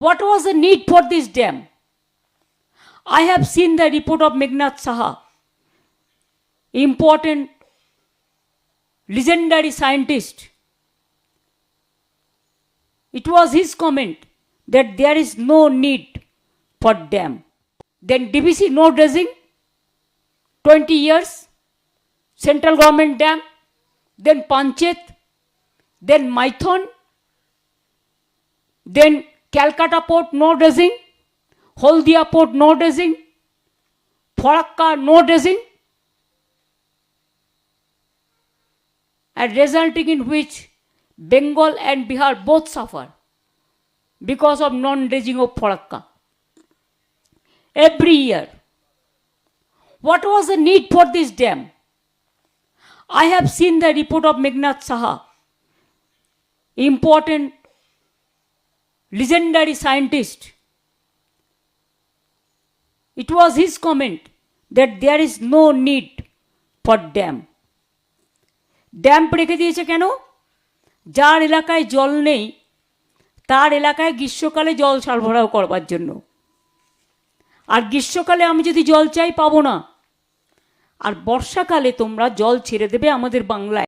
What was the need for this dam? I have seen the report of Meghnad Saha, important, legendary scientist. It was his comment that there is no need for dam. Then DBC no dredging, 20 years, central government dam, then Panchet, then Maithon, then Calcutta port no dredging, Holdia port no dredging, Farakka no dredging, and resulting in which Bengal and Bihar both suffer because of non-dredging of Farakka. Every year. What was the need for this dam? I have seen the report of Meghnad Saha, important, legendary scientist. It was his comment that there is no need for dam. Damp রেখে দিয়েছে কেন যার এলাকায় জল নেই, তার এলাকায় গ্রীষ্মকালে জল সরবরাহ করবার জন্য আর গ্রীষ্মকালে আমি যদি জল চাই, পাবো না আর বর্ষাকালে তোমরা জল ছেড়ে দেবে আমাদের বাংলায়